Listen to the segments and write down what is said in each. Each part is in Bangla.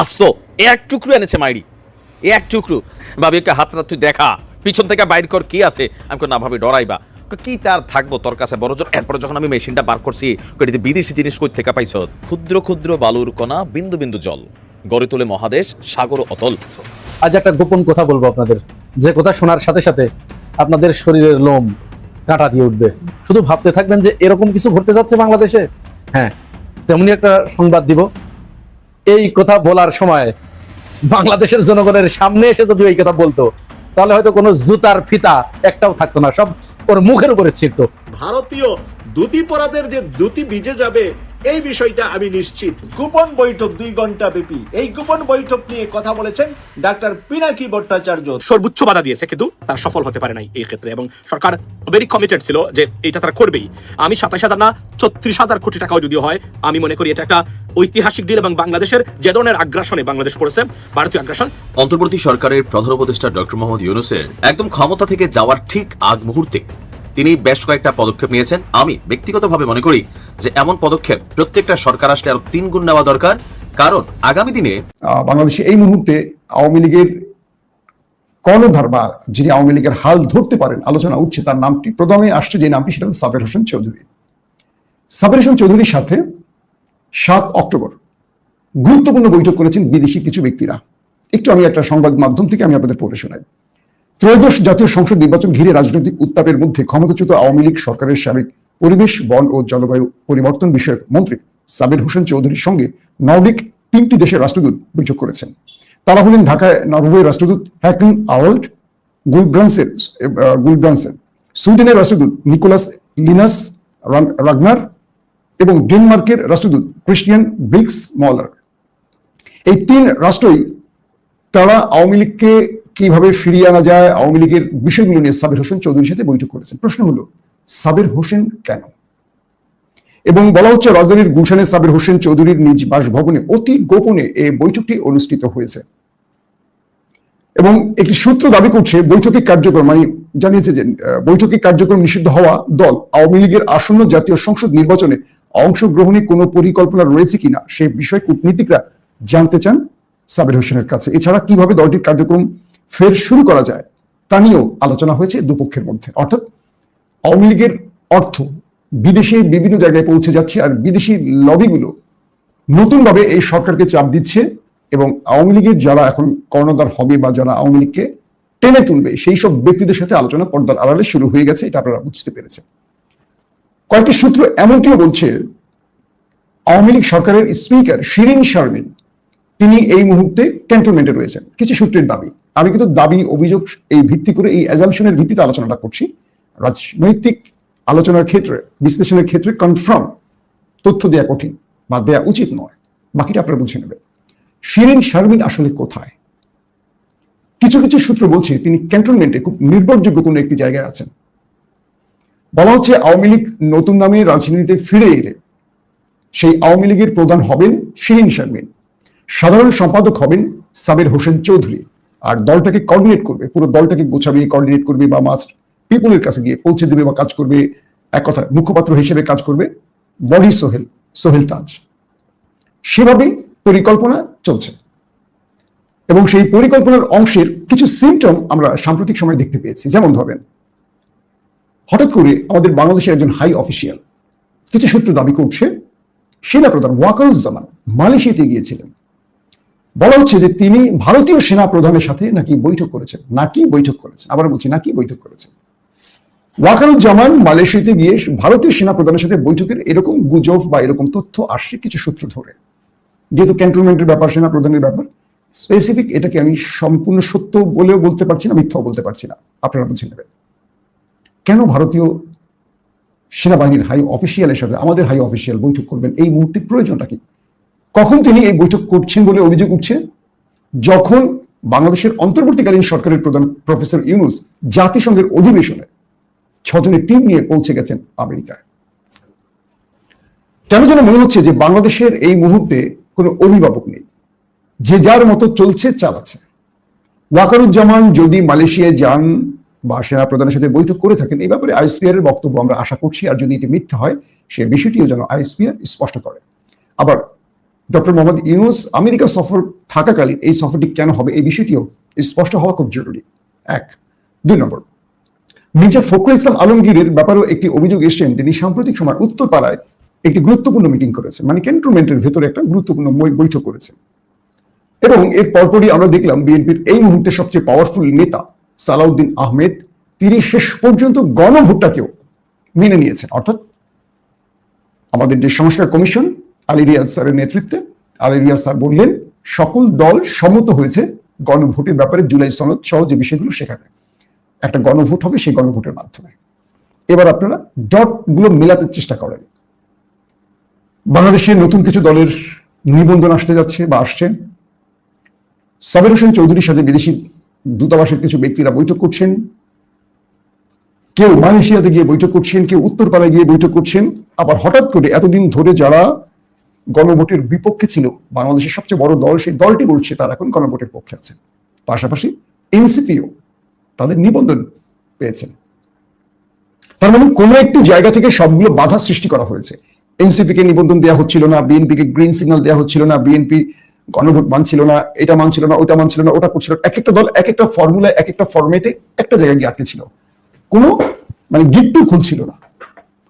আস্ত। এক টুকরো এনেছে মাইরি। এ এক টুকরো। ভাবি একটা হাতটা তুই দেখা। পিছন থেকে বাইর কর, কি আছে? আমি না ভাবি, ডরাইবা। কি তার থাকব তোর কাছে? বড় জোর এরপরে যখন আমি মেশিনটা বার করছি বিদেশি জিনিস কই থেকে পাইছ? ক্ষুদ্র ক্ষুদ্র বালুর কণা, বিন্দু বিন্দু জল। গড়ে তোলে মহাদেশ, সাগর অতল। আজ একটা গোপন কথা বলব আপনাদের। যে কথা শোনার সাথে সাথে আপনাদের শরীরের লোম কাঁটা দিয়ে উঠবে। শুধু ভাবতে থাকবেন যে এরকম কিছু ঘটতে যাচ্ছে বাংলাদেশে? হ্যাঁ তেমনি একটা সংবাদ দিব। এই কথা বলার সময় বাংলাদেশের জনগণের সামনে এসে যদি এই কথা বলতো, তাহলে হয়তো কোনো জুতার ফিতা একটাও থাকতো না, সব ওর মুখের উপরে ছিঁড়তো। ভারতীয় দুটি পরাদের যে দুটি বিজে যাবে এই বিষয়টা আমি নিশ্চিত। গোপন বৈঠক দুই ঘণ্টা ব্যাপী। এই গোপন বৈঠক নিয়ে কথা বলেছেন ডাক্তার পিনাকি ভট্টাচার্য। সর্বোচ্চ বাধা দিয়েছে কিন্তু তারা সফল হতে পারে নাই এই ক্ষেত্রে এবং সরকার ভেরি কমিটেড ছিল যে এটা তারা করবেই। আমি সাতাশ হাজার না ছত্রিশ হাজার কোটি টাকাও যদিও হয় আমি মনে করি এটা একটা ঐতিহাসিক ডিল এবং বাংলাদেশের যে ধরনের আগ্রাসনে বাংলাদেশ পড়েছে ভারতীয় আগ্রাসন। অন্তর্বর্তী সরকারের প্রধান উপদেষ্টা ডক্টর মোহাম্মদ ইউনুসের একদম ক্ষমতা থেকে যাওয়ার ঠিক আগ মুহূর্তে তিনি বেশ কয়েকটা পদক্ষেপ নিয়েছেন। আমি ব্যক্তিগতভাবে মনে করি যে এমন পদক্ষেপ প্রত্যেকটা সরকার আসলে আরও তিন গুণ নেওয়া দরকার। কারণ আগামী দিনে বাংলাদেশে এই মুহূর্তে আওয়ামী লীগের কর্ণধার বা যিনি আওয়ামী লীগের হাল ধরতে পারেন, আলোচনা উঠছে, তার নামটি প্রথমে আসছে যে নামটি, সেটা সাবের হোসেন চৌধুরী। সাবের হোসেন চৌধুরীর সাথে সাত অক্টোবর গুরুত্বপূর্ণ বৈঠক করেছেন বিদেশি কিছু ব্যক্তিরা। একটু আমি একটা সংবাদ মাধ্যম থেকে আমি আপনাদের পড়ে শোনাই। ত্রয়োদশ জাতীয় সংসদ নির্বাচন ঘিরে রাজনৈতিক উত্তাপের মধ্যে ক্ষমতাচ্যুত আওয়ামী লীগ সরকারের সাবেক পরিবেশ বন ও জলবায়ু পরিবর্তন বিষয়ক মন্ত্রী সাবির হোসেন চৌধুরীর সঙ্গে নর্ডিক তিনটি দেশের রাষ্ট্রদূত বৈঠক করেছেন। তারা হলেন ঢাকায় নরওয়ে রাষ্ট্রদূত হ্যাকন আওয়াল্ড গুলব্রান্সের আহ, গুলব্রান্সেন সুইডেনের রাষ্ট্রদূত নিকোলাস লিনাস রাগনার এবং ডেনমার্কের রাষ্ট্রদূত ক্রিস্টিয়ান ব্রিক্স মলার। এই তিন রাষ্ট্রই তারা আওয়ামী লীগকে কীভাবে ফিরিয়ে আনা যায়? আওয়ামী লীগের বিষয়গুলো নিয়ে সাবির হোসেন চৌধুরীর সাথে বৈঠক করেছেন। প্রশ্ন হলো সাবির হোসেন কেন? এবং বলা হচ্ছে রাজধানীর গুলশানে সাবির হোসেন চৌধুরীর নিজ বাসভবনে অতি গোপনে এই বৈঠকটি অনুষ্ঠিত হয়েছে। এবং একটি সূত্র দাবি করছে বৈঠকিক কার্যক্রম মানে জানিয়েছে যে আহ, বৈঠকিক কার্যক্রম নিষিদ্ধ হওয়া দল আওয়ামী লীগের আসন্ন জাতীয় সংসদ নির্বাচনে অংশগ্রহণে কোনো পরিকল্পনা রয়েছে কিনা সে বিষয়ে কূটনীতিকরা জানতে চান সাবির হোসেনের কাছে। এছাড়া কীভাবে দলটির কার্যক্রম ফের শুরু করা যায়। তা নিয়েও আলোচনা হয়েছে দুপক্ষের মধ্যে। অর্থাৎ আওয়ামী লীগের অর্থ, বিদেশে বিভিন্ন জায়গায় পৌঁছে যাচ্ছে আর বিদেশি লবিগুলো নতুনভাবে এই সরকারকে চাপ দিচ্ছে এবং আওয়ামী লীগের যারা এখন কর্ণধার হবে বা যারা আওয়ামী লীগকে টেনে তুলবে, সেই সব ব্যক্তিদের সাথে আলোচনা পর্দার আড়ালে শুরু হয়ে গেছে, এটা আপনারা বুঝতে পেরেছেন। কয়েকটি সূত্র এমনটিও বলছে, আওয়ামী লীগ সরকারের স্পিকার শিরিন শারমিন তিনি এই মুহূর্তে ক্যান্টনমেন্টে রয়েছেন। কিছু সূত্রের দাবি। আমি কিন্তু দাবি, অভিযোগ এই ভিত্তি করে এই অ্যাজামশনের ভিত্তিতে আলোচনাটা করছি। রাজনৈতিক আলোচনার ক্ষেত্রে, বিশ্লেষণের ক্ষেত্রে কনফার্ম তথ্য দেওয়া কঠিন বা দেওয়া উচিত নয়। বাকিটা আপনারা বুঝে নেবেন। শিরিন শারমিন আসলে কোথায়? কিছু কিছু সূত্র বলছে তিনি ক্যান্টনমেন্টে খুব নির্ভরযোগ্য কোনো একটি জায়গায় আছেন। বলা হচ্ছে আওয়ামী লীগ নতুন নামে রাজনীতিতে ফিরে এলে সেই আওয়ামী লীগের প্রধান হবেন শিরিন শারমিন। সাধারণ সম্পাদক হবেন সাবির হোসেন চৌধুরী। আর দলটাকে কোঅর্ডিনেট করবে, পুরো দলটাকে গোছাবে কোঅর্ডিনেট করবে বা মাস্ট পিপুলের কাছে গিয়ে পৌঁছে দেবে বা কাজ করবে, এক কথা মুখপাত্র হিসেবে কাজ করবে বডি সোহেল সোহেল তাজ। সেভাবেই পরিকল্পনা চলছে। এবং সেই পরিকল্পনার অংশের কিছু সিমটম আমরা সাম্প্রতিক সময় দেখতে পেয়েছি। যেমন ধরেন, হঠাৎ করে আমাদের বাংলাদেশের একজন হাই অফিসিয়াল কিছু সূত্র দাবি করছে, সেনা প্রধান ওয়াকারুজ্জামান মালয়েশিয়াতে গিয়েছিলেন। বলা হচ্ছে যে তিনি ভারতীয় সেনা প্রধানের সাথে নাকি বৈঠক করেছেন। নাকি বৈঠক করেছেন? আবার বলছি, নাকি বৈঠক করেছেন? ওয়াকারুজ্জামান মালয়েশিয়াতে গিয়ে ভারতীয় সেনা প্রধানের সাথে বৈঠকের এরকম গুজব বা এরকম তথ্য আসছে কিছু সূত্র ধরে। যেহেতু ক্যান্টনমেন্টের ব্যাপার, সেনা প্রধানের ব্যাপার স্পেসিফিক এটাকে আমি সম্পূর্ণ সত্য বলেও বলতে পারছি না, মিথ্যাও বলতে পারছি না। আপনারা বুঝে নেবেন। কেন ভারতীয় সেনাবাহিনীর হাই অফিসিয়ালের সাথে আমাদের হাই অফিসিয়াল বৈঠক করবেন? এই মুহূর্তে প্রয়োজনটা কি? কখন তিনি এই বৈঠক করছেন বলে অভিযোগ উঠছে? যখন বাংলাদেশের অন্তর্বর্তীকালীন সরকারের প্রধান প্রফেসর ইউনুস জাতিসংঘের অধিবেশনে ছজনের টিম নিয়ে পৌঁছে গেছেন আমেরিকায়। কেন যেন মনে হচ্ছে যে বাংলাদেশের এই মুহূর্তে কোনো অভিভাবক নেই। যে যার মতো চলছে, চালাচ্ছে। ওয়াকারুজ্জামান যদি মালয়েশিয়ায় যান বা সেনা প্রধানের সাথে বৈঠক করে থাকেন, এই ব্যাপারে আইএসপিআর এর বক্তব্য আমরা আশা করছি, আর যদি এটি মিথ্যা হয়, সে বিষয়টিও যেন আইএসপিআর স্পষ্ট করে। আবার ডক্টর মোহাম্মদ ইউনুস আমেরিকা সফর থাকাকালীন এই সফরটি কেন হবে? এই বিষয়টিও স্পষ্ট হওয়া খুব জরুরি। এক, দুই নম্বর, মির্জা ফখরুল ইসলাম আলমগীরের ব্যাপারেও একটি অভিযোগ এসেছেন। তিনি সাম্প্রতিক সময় উত্তরপাড়ায় একটি গুরুত্বপূর্ণ মিটিং করেছেন মানে ক্যান্টনমেন্টের ভেতরে একটা গুরুত্বপূর্ণ বৈঠক করেছেন। এবং এর পরপরই আমরা দেখলাম বিএনপির এই মুহূর্তে সবচেয়ে পাওয়ারফুল নেতা সালাউদ্দিন আহমেদ, তিনি শেষ পর্যন্ত গণভোটটাকেও মেনে নিয়েছেন। অর্থাৎ আমাদের যে সংস্কার কমিশন আলী রিয়াজ স্যারের নেতৃত্বে আলী রিয়াজ স্যার বললেন, সকল দল সম্মত হয়েছে গণভোটের ব্যাপারে জুলাই সনদ সহ যে বিষয়গুলো সেখানে। একটা গণভোট হবে সেই গণভোটের মাধ্যমে। এবার আপনারা ডটগুলো মেলাতে চেষ্টা করেন। বাংলাদেশের নতুন কিছু দলের নিবন্ধন আসতে যাচ্ছে বা আসছে। সাবের হোসেন চৌধুরীর সাথে বিদেশি দূতাবাসের কিছু ব্যক্তিরা বৈঠক করছেন। কেউ মালয়েশিয়াতে গিয়ে বৈঠক করছেন, কেউ উত্তরপাড়ায় গিয়ে বৈঠক করছেন। আবার হঠাৎ করে এতদিন ধরে যারা গণভোটের বিপক্ষে ছিল বাংলাদেশের সবচেয়ে বড় দল, সেই দলটি বলছে তারা এখন গণভোটের পক্ষে আছেন পাশাপাশি এনসিপিও তাদের নিবন্ধন পেয়েছেন তার মানে কোনো একটি জায়গা থেকে সবগুলো বাধা সৃষ্টি করা হয়েছে। এনসিপি কে নিবন্ধন দেওয়া হচ্ছিল না বিএনপি কে গ্রিন সিগন্যাল দেওয়া হচ্ছিল না, বিএনপি গণভোট মানছিল না, এটা মানছিল না ওটা মানছিল না, ওটা করছিল। এক একটা দল এক একটা ফর্মুলায় এক একটা ফরম্যাটে একটা জায়গায় গিয়ে আটকে ছিল। কোনো মানে গিট্টু খুলছিল না।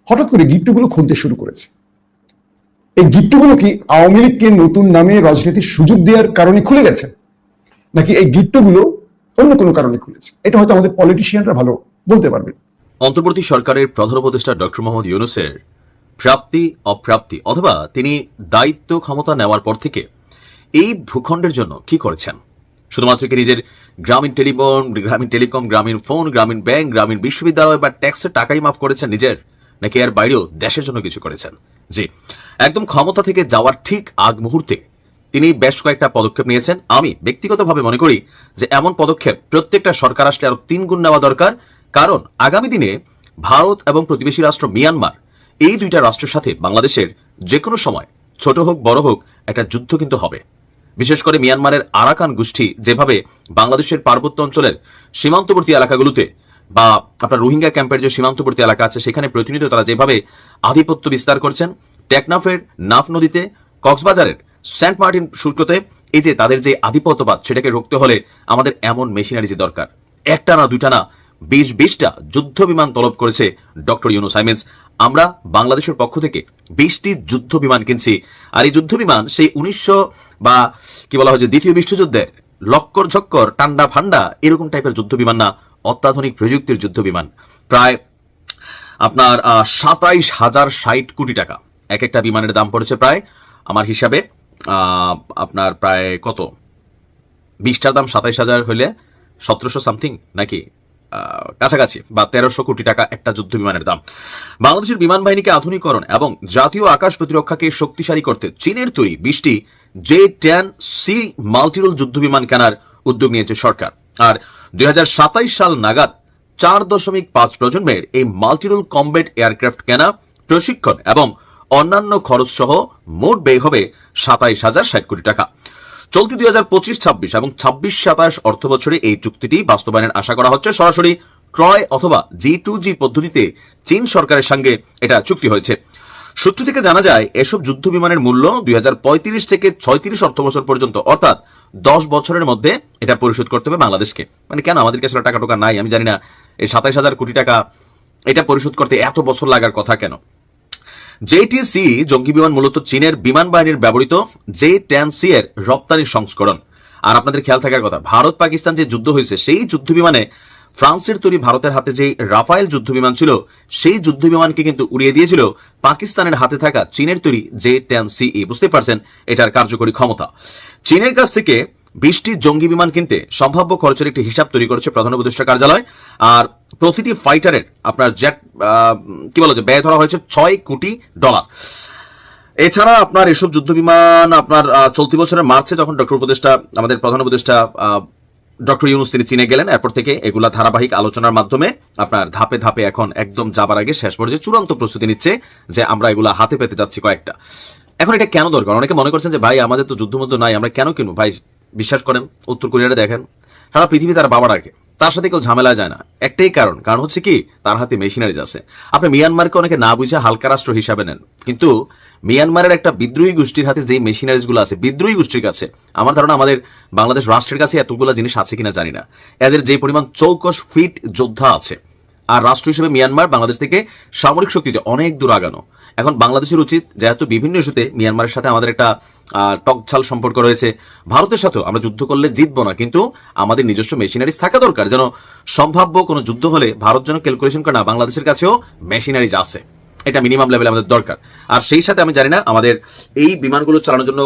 হঠাৎ করে গিট্টুগুলো খুলতে শুরু করেছে। এই গিট্টুগুলো কি আওয়ামী লীগকে নতুন নামে রাজনীতির সুযোগ দেওয়ার কারণে খুলে গেছে? নাকি এই গিট্টুগুলো অন্য কোনো কারণে খুলেছে? এটা হয়তো আমাদের পলিটিশিয়ানরা ভালো বলতে পারবেন। অন্তর্বর্তী সরকারের প্রধান উপদেষ্টা ডক্টর মোহাম্মদ ইউনুসের প্রাপ্তি, অপ্রাপ্তি, অথবা তিনি দায়িত্ব ক্ষমতা নেওয়ার পর থেকে এই ভূখণ্ডের জন্য কি করেছেন? শুধুমাত্র কি নিজের গ্রামীণ টেলিফোন, গ্রামীণ টেলিকম, গ্রামীণ ফোন, গ্রামীণ ব্যাংক, গ্রামীণ বিশ্ববিদ্যালয় বা ট্যাক্সের টাকাই মাফ করেছেন নিজের? নাকি এর বাইরেও দেশের জন্য কিছু করেছেন? জি, একদম ক্ষমতা থেকে যাওয়ার ঠিক আগ মুহূর্তে তিনি বেশ কয়েকটা পদক্ষেপ নিয়েছেন। আমি ব্যক্তিগতভাবে মনে করি যে এমন পদক্ষেপ প্রত্যেকটা সরকার আসলে আরও তিন গুণ নেওয়া দরকার। কারণ আগামী দিনে ভারত এবং প্রতিবেশী রাষ্ট্র মিয়ানমার, এই দুইটা রাষ্ট্রের সাথে বাংলাদেশের যে কোনো সময়, ছোট হোক, বড় হোক, একটা যুদ্ধ কিন্তু হবে। বিশেষ করে মিয়ানমারের আরাকান গোষ্ঠী যেভাবে বাংলাদেশের পার্বত্য অঞ্চলের সীমান্তবর্তী এলাকাগুলোতে বা আপনার রোহিঙ্গা ক্যাম্পের যে সীমান্তবর্তী এলাকা আছে, সেখানে প্রতিনিয়ত তারা যেভাবে আধিপত্য বিস্তার করছেন, টেকনাফের নাফ নদীতে, কক্সবাজারের সেন্ট মার্টিন শুল্কতে এই যে তাদের যে আধিপত্যবাদ, সেটাকে রুখতে হলে আমাদের এমন মেশিনারিজ দরকার। একটা না দুইটা না, বিশ বিশটা যুদ্ধ বিমান তলব করেছে ডক্টর ইউনুস আইমেন্স আমরা বাংলাদেশের পক্ষ থেকে বিশটি যুদ্ধ বিমান কিনছি। আর এই যুদ্ধ বিমান সেই উনিশশো বা কি বলা হয় যে দ্বিতীয় বিশ্বযুদ্ধের লক্কর ঝক্কর, টান্ডা ফান্ডা, এরকম টাইপের যুদ্ধ বিমান না। অত্যাধুনিক প্রযুক্তির যুদ্ধ বিমান প্রায়, আপনার সাতাইশ হাজার ষাট কোটি টাকা। এক একটা বিমানের দাম পড়েছে প্রায়, আমার হিসাবে আপনার প্রায় কত? বিশটার দাম সাতাইশ হাজার হইলে সতেরোশো সামথিং নাকি? কাছাকাছি, বা তেরোশো কোটি টাকা একটা যুদ্ধ বিমানের দাম। বাংলাদেশের বিমান বাহিনীকে আধুনিকরণ এবং জাতীয় আকাশ প্রতিরক্ষাকে শক্তিশালী করতে চীনের তৈরি বিশটি জে টেন সি মাল্টিরোল যুদ্ধ বিমান কেনার উদ্যোগ নিয়েছে সরকার। আর দুই সাল নাগাদ চার দশমিক পাঁচ প্রজন্মের এই মাল্টিরোল কমব্যাট এয়ারক্রাফট কেনা, প্রশিক্ষণ এবং অন্যান্য খরচ সহ মোট ব্যয় হবে সাতাইশ হাজার ষাট কোটি টাকা। চলতি দুই হাজার পঁচিশ, ছাব্বিশ এবং ছাব্বিশ সাতাশ অর্থ বছরে এই চুক্তিটি বাস্তবায়নের আশা করা হচ্ছে। সরাসরি ক্রয় অথবা জি টু জি পদ্ধতিতে চীন সরকারের সঙ্গে এটা চুক্তি হয়েছে। সূত্র থেকে জানা যায়, এসব যুদ্ধ বিমানের মূল্য দুই হাজার পঁয়ত্রিশ থেকে ছয়ত্রিশ অর্থ বছর পর্যন্ত, অর্থাৎ দশ বছরের মধ্যে এটা পরিশোধ করতে হবে বাংলাদেশকে। মানে কেন আমাদের কাছে টাকা টোকা নাই? আমি জানি না, এই সাতাইশ হাজার কোটি টাকা এটা পরিশোধ করতে এত বছর লাগার কথা কেন? জেটিসি জঙ্গি বিমান মূলত চীনের বিমান বাহিনীর ব্যবহৃত জে টেন সি এর রপ্তানি সংস্করণ। আর আপনাদের খেয়াল থাকার কথা ভারত পাকিস্তান যে যুদ্ধ হয়েছে, সেই যুদ্ধ বিমানে ফ্রান্সের তৈরি ভারতের হাতে যে রাফায়েল যুদ্ধ বিমান ছিল, সেই যুদ্ধ বিমানকে কিন্তু উড়িয়ে দিয়েছিল পাকিস্তানের হাতে থাকা চীনের তৈরি জে টেন সিই বুঝতে পারছেন, এটার কার্যকরী ক্ষমতা। চীনের কাছ থেকে বিশটি জঙ্গি বিমান কিনতে সম্ভাব্য খরচের একটি হিসাব তৈরি করেছে প্রধান উপদেষ্টা কার্যালয়। আর প্রতিটি ফাইটারের আপনার জেট কি বলা যায় ব্যয় ধরা হয়েছে ছয় কোটি ডলার। এছাড়া আপনার এসব যুদ্ধ বিমান আপনার চলতি বছরের মার্চে যখন ডক্টর উপদেষ্টা, আমাদের প্রধান উপদেষ্টা ডক্টর ইউনুস তিনি চীনে গেলেন, এরপর থেকে এগুলা ধারাবাহিক আলোচনার মাধ্যমে আপনার ধাপে ধাপে এখন একদম যাবার আগে শেষ পর্যায়ে চূড়ান্ত প্রস্তুতি নিচ্ছে যে আমরা এগুলা হাতে পেতে যাচ্ছি কয়েকটা। এখন এটা কেন দরকার? অনেকে মনে করছেন যে, ভাই, আমাদের তো যুদ্ধমুদ্ধ নাই, আমরা কেন কিনবো? ভাই, বিশ্বাস করেন, উত্তর কোরিয়াটা দেখেন, সারা পৃথিবী তার বাবা ডাকে তার সাথে কেউ ঝামেলা যায় না। একটাই কারণ কারণ হচ্ছে কি, তার হাতে মেশিনারিজ আছে। আপনি মিয়ানমারকে অনেকে না বুঝে হালকা রাষ্ট্র হিসাবে নেন। কিন্তু মিয়ানমারের একটা বিদ্রোহী গোষ্ঠীর হাতে যেই মেশিনারিজগুলো আছে, বিদ্রোহী গোষ্ঠীর কাছে, আমার ধারণা আমাদের বাংলাদেশ রাষ্ট্রের কাছে এতগুলো জিনিস আছে কিনা জানি না। এদের যে পরিমাণ চৌকস ফিট যোদ্ধা আছে, আর রাষ্ট্র হিসেবে মিয়ানমার বাংলাদেশ থেকে সামরিক শক্তিতে অনেক দূর আগানো। এখন বাংলাদেশের উচিত, যেহেতু বিভিন্ন ইস্যুতে মিয়ানমারের সাথে আমাদের একটা টকঝাল সম্পর্ক রয়েছে, ভারতের সাথেও আমরা যুদ্ধ করলে জিতবো না, কিন্তু আমাদের নিজস্ব মেশিনারিজ থাকা দরকার। যেন সম্ভাব্য কোনো যুদ্ধ হলে ভারত যেন ক্যালকুলেশন করে না, বাংলাদেশের কাছেও মেশিনারিজ আছে। এটা মিনিমাম লেভেলে আমাদের দরকার। আর সেই সাথে আমি জানি না, আমাদের এই বিমানগুলো চালানোর জন্য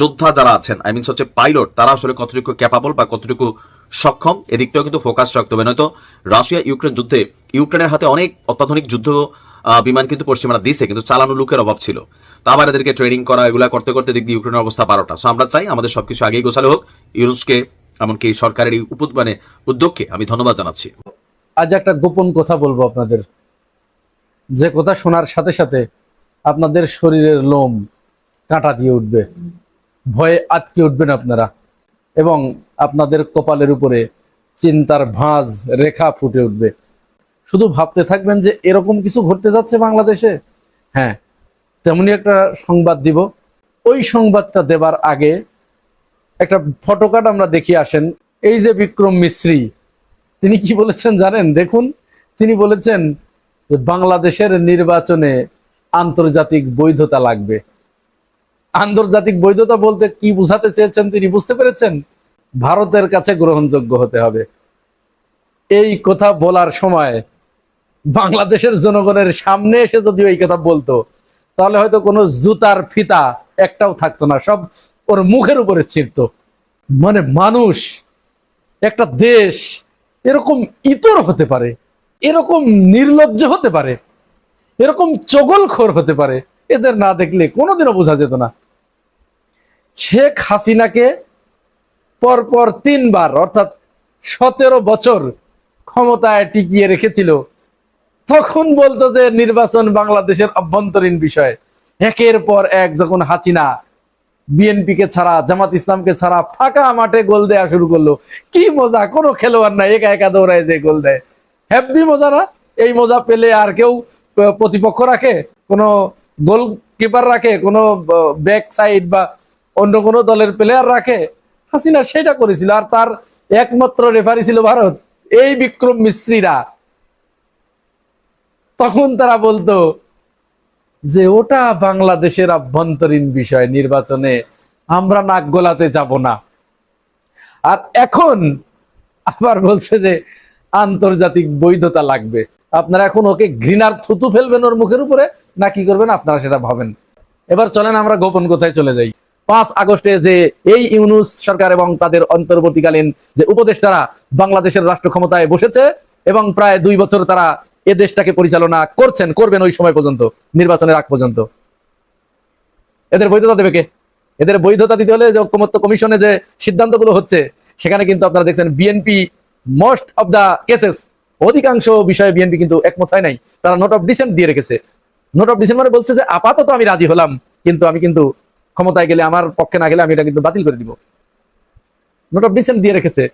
যোদ্ধা যারা আছেন আই মিনস হচ্ছে পাইলট তারা আসলে কতটুকু ক্যাপাবল বা কতটুকু সক্ষম, এদিকটাও কিন্তু ফোকাস রাখতে হবে। নয়তো রাশিয়া ইউক্রেন যুদ্ধে, ইউক্রেনের হাতে অনেক অত্যাধুনিক যুদ্ধ বিমান কিন্তু পশ্চিমারা দিছে, কিন্তু চালানো লোকের অভাব ছিল। তা আবার এদেরকে ট্রেনিং করা, এগুলা করতে করতে দিক দিয়ে ইউক্রেনের অবস্থা বারোটা। সো আমরা চাই আমাদের সবকিছু আগেই গোছালো হোক, ইউনুসকে, এমনকি সরকারের উপ মানে উদ্যোগকে আমি ধন্যবাদ জানাচ্ছি। আজ একটা গোপন কথা বলব আপনাদের। যে কথা শোনার সাথে সাথে আপনাদের শরীরের লোম কাঁটা দিয়ে উঠবে। ভয়ে আটকে উঠবেন আপনারা। এবং আপনাদের কপালের উপরে চিন্তার ভাঁজ, রেখা ফুটে উঠবে। শুধু ভাবতে থাকবেন যে এরকম কিছু ঘটতে যাচ্ছে বাংলাদেশে? হ্যাঁ তেমনি একটা সংবাদ দিব। ওই সংবাদটা দেবার আগে একটা ফটোকার্ড আমরা দেখি আসেন। এই যে বিক্রম মিশ্রী তিনি কি বলেছেন জানেন? দেখুন, তিনি বলেছেন যে বাংলাদেশের নির্বাচনে আন্তর্জাতিক বৈধতা লাগবে। আন্তর্জাতিক বৈধতা বলতে কি বুঝাতে চেয়েছেন তিনি বুঝতে পেরেছেন? ভারতের কাছে গ্রহণযোগ্য হতে হবে। এই কথা বলার সময় বাংলাদেশের জনগণের সামনে এসে যদি এই কথা বলতো, তাহলে হয়তো কোনো জুতার ফিতা একটাও থাকতো না, সব ওর মুখের উপরে ছিঁড়তো। মানে মানুষ, একটা দেশ, এরকম ইতর হতে পারে। এরকম নির্লজ্জ হতে পারে, এরকম চগলখোর হতে পারে, এদের না দেখলে কোনোদিনও বোঝা যেত না। শেখ হাসিনাকে পরপর তিনবার, অর্থাৎ সতেরো বছর ক্ষমতায় টিকিয়ে রেখেছিল, তখন বলতো যে নির্বাচন বাংলাদেশের অভ্যন্তরীণ বিষয়। একের পর এক যখন হাসিনা বিএনপিকে ছাড়া, জামাত ইসলামকে ছাড়া ফাঁকা মাঠে গোল দেওয়া শুরু করল, কি মজা, কোনো খেলোয়াড় নাই, একা একা দৌড়ায় যে গোল দেয়। হ্যাপি মজা না? এই মজা পেলে আর কেউ প্রতিপক্ষ রাখে? কোনো গোল কিপার রাখে? কোনো ব্যাক সাইড বা অন্য কোনো দলের প্লেয়ার রাখে? হাসিনা সেটা করেছিল আর তার একমাত্র রেফারি ছিল ভারত। এই বিক্রম মিস্ত্রিরা। তখন তারা বলতো যে, ওটা বাংলাদেশের আভ্যন্তরীণ বিষয় নির্বাচনে, আমরা নাক গলাতে যাব না। আর এখন আবার বলছে যে আন্তর্জাতিক বৈধতা লাগবে। আপনারা এখন ওকে ঘৃণার থুতু ফেলবেন ওর মুখের উপরে, না কি করবেন আপনারা সেটা ভাবেন। এবার চলেন আমরা গোপন কোথায় চলে যাই। পাঁচ আগস্টে যে এই ইউনুস সরকার এবং তাদের অন্তর্বর্তীকালীন যে উপদেষ্টারা বাংলাদেশের রাষ্ট্র ক্ষমতায় বসেছে এবং প্রায় দুই বছর তারা এ দেশটাকে পরিচালনা করছেন, করবেন ওই সময় পর্যন্ত, নির্বাচনের আগ পর্যন্ত। এদের বৈধতা দেবে কে? এদের বৈধতা দিতে হলে যে ঐক্যমত্য কমিশনে যে সিদ্ধান্তগুলো হচ্ছে, সেখানে কিন্তু আপনারা দেখছেন BNP most of the cases অধিকাংশ বিষয়ে বিএনপি কিন্তু একমত হয় নাই। তারা নোট অফ ডিসেন্ট দিয়ে রেখেছে। নোট অফ ডিসেন্ট মানে বলছে যে আপাতত আমি রাজি হলাম, কিন্তু আমি কিন্তু ক্ষমতায় গেলে, আমার পক্ষে না গেলে আমি এটা কিন্তু বাতিল করে দিব। নোট অফ ডিসেন্ট দিয়ে রেখেছে।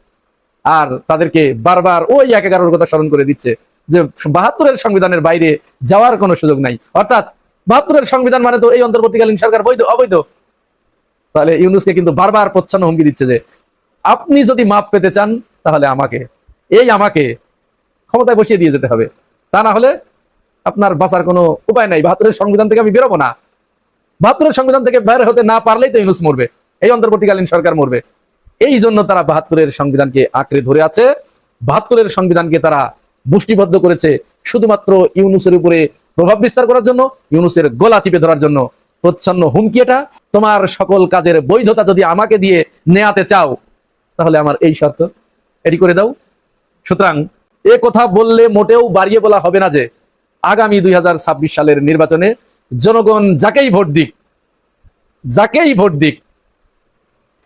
আর তাদেরকে বারবার ওই এক এগারোর কথা স্মরণ করে দিচ্ছে যে বাহাত্তরের সংবিধানের বাইরে যাওয়ার কোনো সুযোগ নাই। অর্থাৎ বাহাত্তরের সংবিধান মানে তো এই অন্তর্বর্তীকালীন সরকার বৈধ, অবৈধ। তাহলে ইউনুসকে কিন্তু বারবার প্রচ্ছন্ন হুমকি দিচ্ছে যে, আপনি যদি মাপ পেতে চান তাহলে আমাকে, এই আমাকে ক্ষমতায় বসিয়ে দিয়ে যেতে হবে। তা না হলে আপনার বাঁচার কোনো উপায় নাই। বাহাত্তরের সংবিধান থেকে আমি বেরোবো না। বাহাত্তরের সংবিধান থেকে বের হতে না পারলেই তো ইউনুস মরবে। এই অন্তর্বর্তীকালীন সরকার মরবে। এই জন্য তারা বাহাত্তরের সংবিধানকে আঁকড়ে ধরে আছে। বাহাত্তরের সংবিধানকে তারা মুষ্টিবদ্ধ করেছে শুধুমাত্র ইউনুসের উপরে প্রভাব বিস্তার করার জন্য, ইউনুসের গোলা চিপে ধরার জন্য। প্রচ্ছন্ন হুমকি এটা। তোমার সকল কাজের বৈধতা যদি আমাকে দিয়ে নেয়াতে চাও, তাহলে আমার এই শর্ত। এটি করে দাও। সুতরাং এ কথা বললে মোটেও বাড়িয়ে বলা হবে না যে আগামী দুই হাজার ছাব্বিশ সালের নির্বাচনে জনগণ যাকেই ভোট দিক, যাকেই ভোট দিক,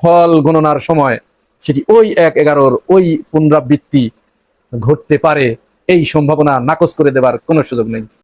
ফল গণনার সময় সেটি ওই এক এগারোর ওই পুনরাবৃত্তি ঘটতে পারে। এই সম্ভাবনা নাকচ করে দেবার কোনো সুযোগ নেই।